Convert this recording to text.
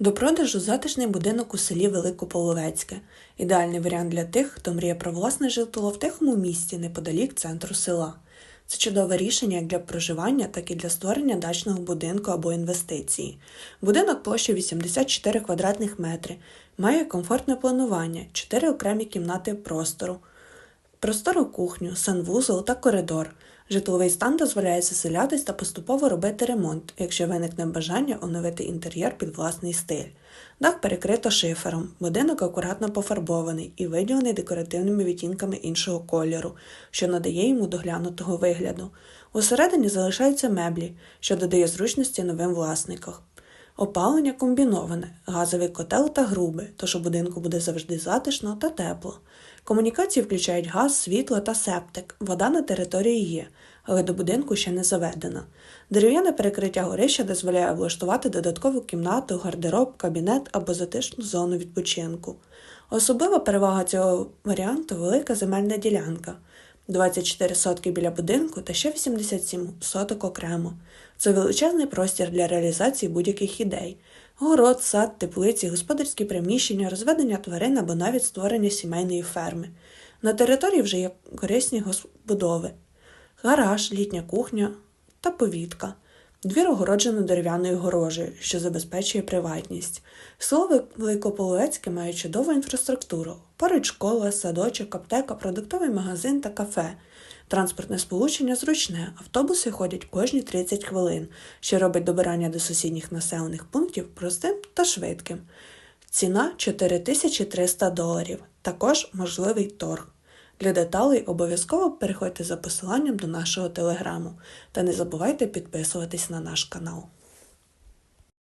До продажу затишний будинок у селі Великополовецьке. Ідеальний варіант для тих, хто мріє про власне житло в тихому місті неподалік центру села. Це чудове рішення як для проживання, так і для створення дачного будинку або інвестиції. Будинок площею 84 квадратних метри, має комфортне планування, 4 окремі кімнати простору, простору кухню, санвузол та коридор. Житловий стан дозволяє заселятись та поступово робити ремонт, якщо виникне бажання оновити інтер'єр під власний стиль. Дах перекрито шифером, будинок акуратно пофарбований і виділений декоративними відтінками іншого кольору, що надає йому доглянутого вигляду. Усередині залишаються меблі, що додає зручності новим власникам. Опалення комбіноване, газовий котел та груби, тож у будинку буде завжди затишно та тепло. Комунікації включають газ, світло та септик. Вода на території є, але до будинку ще не заведена. Дерев'яне перекриття горища дозволяє облаштувати додаткову кімнату, гардероб, кабінет або затишну зону відпочинку. Особлива перевага цього варіанту велика земельна ділянка. 24 сотки біля будинку та ще 87 соток окремо. Це величезний простір для реалізації будь-яких ідей: город, сад, теплиці, господарські приміщення, розведення тварин або навіть створення сімейної ферми. На території вже є корисні будови, гараж, літня кухня та повітка. Двір огороджено дерев'яною горожею, що забезпечує приватність. Село Великополуецьке має чудову інфраструктуру. Поруч школа, садочок, аптека, продуктовий магазин та кафе. Транспортне сполучення зручне, автобуси ходять кожні 30 хвилин, що робить добирання до сусідніх населених пунктів простим та швидким. Ціна 4300 доларів. Також можливий торг. Для деталей обов'язково переходьте за посиланням до нашого телеграму та не забувайте підписуватись на наш канал.